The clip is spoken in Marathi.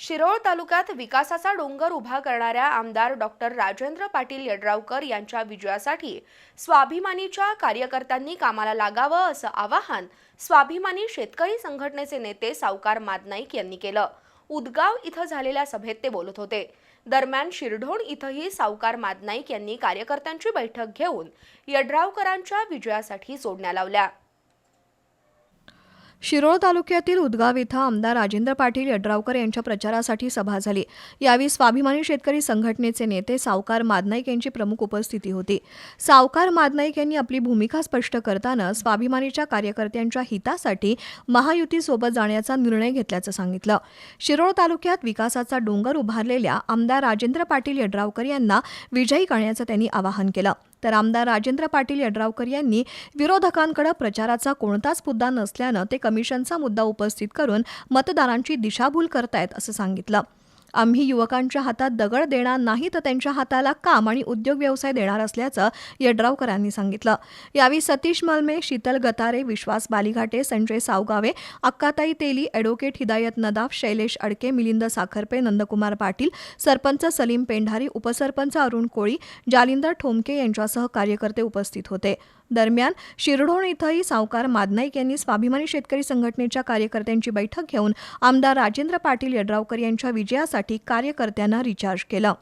शिरोळ तालुक्यात विकासाचा डोंगर उभा करणाऱ्या आमदार डॉक्टर राजेंद्र पाटील यड्रावकर यांच्या विजयासाठी स्वाभिमानीच्या कार्यकर्त्यांनी कामाला लागावं असं आवाहन स्वाभिमानी शेतकरी संघटनेचे नेते सावकार मादनाईक यांनी केलं. उदगाव इथं झालेल्या सभेत ते बोलत होते. दरम्यान शिरढोण इथंही सावकार मादनाईक यांनी कार्यकर्त्यांची बैठक घेऊन यड्रावकरांच्या विजयासाठी जोडण्या लावल्या. शिरोळ तालुक्यातील उदगाव इथं आमदार राजेंद्र पाटील यड्रावकर यांच्या प्रचारासाठी सभा झाली. यावेळी स्वाभिमानी शेतकरी संघटनेचे नेते सावकार मादनाईक यांची प्रमुख उपस्थिती होती. सावकार मादनाईक यांनी आपली भूमिका स्पष्ट करताना स्वाभिमानीच्या कार्यकर्त्यांच्या हितासाठी महायुतीसोबत जाण्याचा निर्णय घेतल्याचं सांगितलं. शिरोळ तालुक्यात विकासाचा डोंगर उभारलेल्या आमदार राजेंद्र पाटील यड्रावकर यांना विजयी करण्याचं त्यांनी आवाहन केलं. तर आमदार राजेंद्र पाटील यड्रावकर यांनी विरोधकांकडे प्रचाराचा कोणताच मुद्दा नसल्यानं ते कमिशनचा मुद्दा उपस्थित करून मतदारांची दिशाभूल करतायत असं सांगितलं. आम्ही युवकांच्या हातात दगड देणार नाही तर त्यांच्या हाताला काम आणि उद्योग व्यवसाय देणार असल्याचं यड्रावकरांनी सांगितलं. यावेळी सतीश मलमे शीतल गतारे विश्वास बालिघाटे संजय सावगावे अक्काताई तेली ॲडव्होकेट हिदायत नदाफ शैलेश अडके मिलिंद साखरपे नंदकुमार पाटील सरपंच सलीम पेंढारी उपसरपंच अरुण कोळी जालिंदर ठोमके यांच्यासह कार्यकर्ते उपस्थित होते. दरम्यान शिरढोण इथंही सावकार मादनाईक यांनी स्वाभिमानी शेतकरी संघटनेच्या कार्यकर्त्यांची बैठक घेऊन आमदार राजेंद्र पाटील यड्रावकर यांच्या विजयासाठी कार्यकर्त्यांना रिचार्ज केलं.